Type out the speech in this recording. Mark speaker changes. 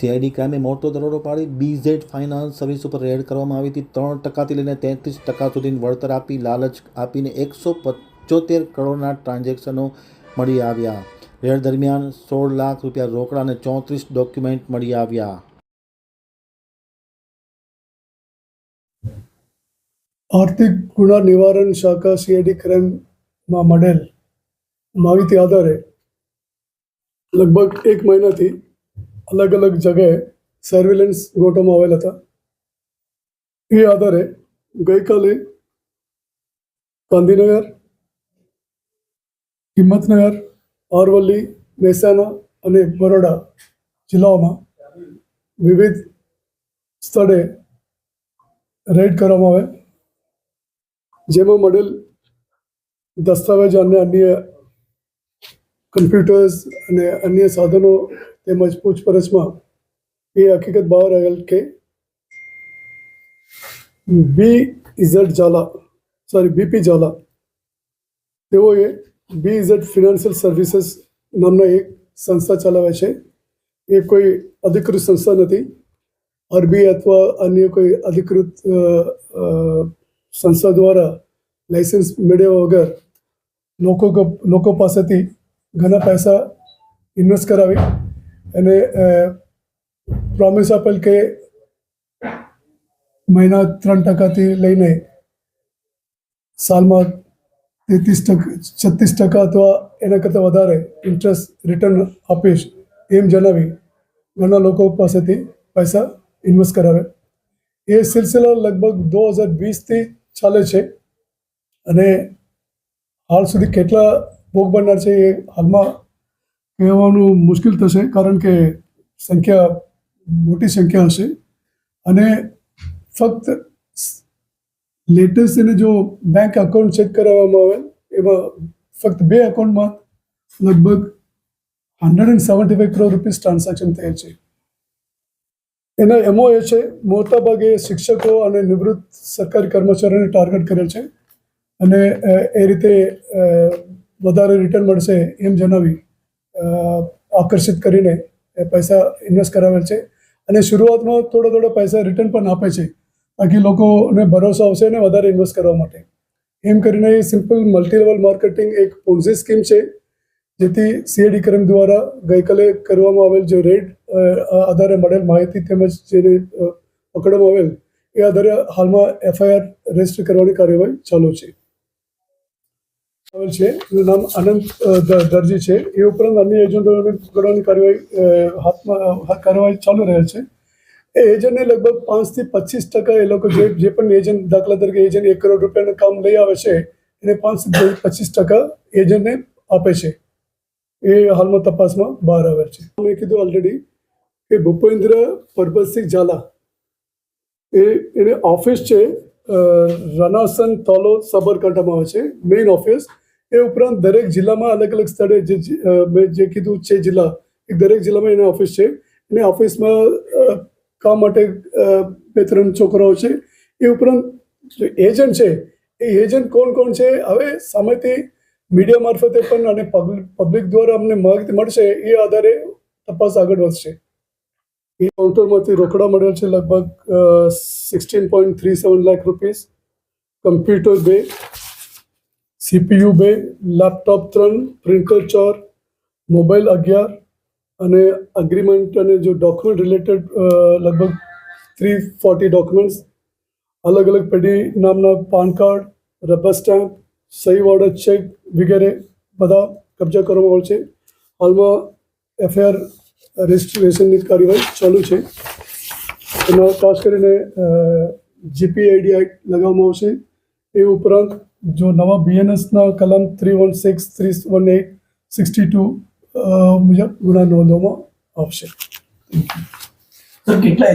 Speaker 1: CID ક્રાઇમે મોટો દરોડો પાડી બીઝેડ ફાઇનાન્સ સર્વિસ ઉપર રેડ કરવામાં આવી હતી. ત્રણ ટકાથી લઈને તેત્રીસ ટકા સુધીની વળતર આપી, લાલચ આપીને એકસો પચોતેર કરોડના ટ્રાન્ઝેક્શનો મળી આવ્યા. રેડ દરમિયાન સોળ લાખ રૂપિયા રોકડા અને ચોત્રીસ ડોક્યુમેન્ટ મળી આવ્યા.
Speaker 2: આર્થિક ગુના નિવારણ શાખા સીઆઈડી ક્રાઇમમાં મળેલ માહિતી આધારે લગભગ એક મહિનાથી અલગ અલગ જગ્યાએ સર્વેલન્સ ગોઠવવામાં આવેલ હતા. એ આધારે ગઈકાલે ગાંધીનગર, હિંમતનગર, અરવલ્લી, મહેસાણા અને બરોડા જિલ્લાઓમાં વિવિધ સ્થળે રેડ કરવામાં આવે. જેમાં મળેલ દસ્તાવેજ અને અન્ય કમ્પ્યુટર્સ અને અન્ય સાધનો તેમજ પૂછપરછમાં એ હકીકત બહાર આવેલ કે B Z Zala sorry B P Zala, તેઓએ બી ઇઝેડ ફિનાન્શિયલ સર્વિસીસ નામના એક સંસ્થા ચલાવે છે. એ કોઈ અધિકૃત સંસ્થા નથી. અરબી અથવા અન્ય કોઈ અધિકૃત સંસ્થા દ્વારા લાઇસન્સ મેળવ્યા વગર લોકો લોકો પાસેથી ઘણા પૈસા ઇન્વેસ્ટ કરાવી અને પ્રોમિસ આપેલ કે મહિના ત્રણ ટકાથી લઈને સાલમાં તેત્રીસ ટકા, છત્રીસ ટકા અથવા એના કરતાં વધારે ઇન્ટરેસ્ટ રિટર્ન આપીશ એમ જણાવી ઘણા લોકો પાસેથી પૈસા ઇન્વેસ્ટ કરાવે. એ સિલસિલા લગભગ દો હજાર વીસથી ચાલે છે અને હાલ સુધી કેટલા ભોગ બનનાર છે એ હાલમાં કહેવાનું મુશ્કેલ થશે, કારણ કે સંખ્યા, મોટી સંખ્યા હશે. અને ફક્ત લેટેસ્ટ એને જો બેંક અકાઉન્ટ ચેક કરાવવામાં આવે, એમાં ફક્ત બે અકાઉન્ટમાં લગભગ hundred and seventy five crore rupees transaction થયા છે. એના એમઓ એ છે, મોટાભાગે શિક્ષકો અને નિવૃત્ત સરકારી કર્મચારીઓને ટાર્ગેટ કરે છે. અને એ રીતે વધારે રિટર્ન મળશે એમ જણાવી આકર્ષિત કરીને પૈસા ઇન્વેસ્ટ કરાવેલ છે. અને શરૂઆતમાં થોડા થોડા પૈસા રિટર્ન પણ આપે છે. બાકી લોકોને ભરોસો આવશે અને વધારે ઇન્વેસ્ટ કરવા માટે. એમ કરીને એ સિમ્પલ મલ્ટી લેવલ માર્કેટિંગ એક પોન્ઝી સ્કીમ છે, જેથી સીએડી ક્રમ દ્વારા ગઈકાલે કરવામાં આવેલ જે રેડ આધારે મળેલ માહિતી તેમજ જેને પકડવામાં આવેલ, એ આધારે હાલમાં એફઆઈઆર રજિસ્ટર કરવાની કાર્યવાહી ચાલુ છે. છે. એનું નામ આનંદ અ, દરજી છે. એ ઉપરાંત અન્ય એજન્ટોને પકડવાની કાર્યવાહી હાથમાં કાર્યવાહી ચાલુ રહેલ છે. એ એજન્ટને લગભગ પાંચથી પચીસ ટકા એ લોકો જે જે પણ એજન્ટ દાખલા તરીકે એજન્ટ એક કરોડ રૂપિયાનું કામ લઈ આવે છે એને પાંચ પચીસ ટકા એજન્ટને આપે છે. એ હાલમાં તપાસમાં બહાર આવેલ છે. મેં કીધું ઓલરેડી કે ભૂપેન્દ્ર પરબતસિંહ ઝાલા એ એને ઓફિસ છે રનાસન તોલો સાબરકાંઠામાં આવે છે મેઇન ઓફિસ એ ઉપરાંત દરેક જિલ્લામાં અલગ અલગ સ્થળે જે મેં જે કીધું છે જિલ્લા એ દરેક જિલ્લામાં એના ઓફિસ છે. અને ઓફિસમાં કામ માટે બે ત્રણ છોકરાઓ છે. એ ઉપરાંત એજન્ટ છે, એ એજન્ટ કોણ કોણ છે, હવે સામેથી મીડિયા મારફતે પણ અને પબ્લિક દ્વારા અમને માહિતી મળશે, એ આધારે તપાસ આગળ વધશે. એ કાઉન્ટરમાંથી રોકડા મળ્યા છે લગભગ sixteen point three seven lakh rupees computer બે સીપીયુ બે લેપટોપ ત્રણ પ્રિન્ટર ચાર મોબાઈલ અગિયાર અને અગ્રીમેન્ટ અને જો ડોક્યુમેન્ટ રિલેટેડ લગભગ થ્રી ફોર્ટી ડોક્યુમેન્ટ્સ અલગ અલગ પેઢી નામના પાન કાર્ડ રબર સ્ટેમ્પ સહી વાળો ચેક વગેરે બધા કબજા કરવામાં આવે છે. હાલમાં એફઆઈઆર રજિસ્ટ્રેશનની કાર્યવાહી ચાલુ છે. એમાં ખાસ કરીને જીપીઆઈડી એક્ટ લગાવવામાં આવશે. એ ઉપરાંત જો નવા બીએનએસના કલમ three one six, three one eight, sixty two મુજબ ગુના નોંધવામાં આવશે.
Speaker 3: સર કેટલા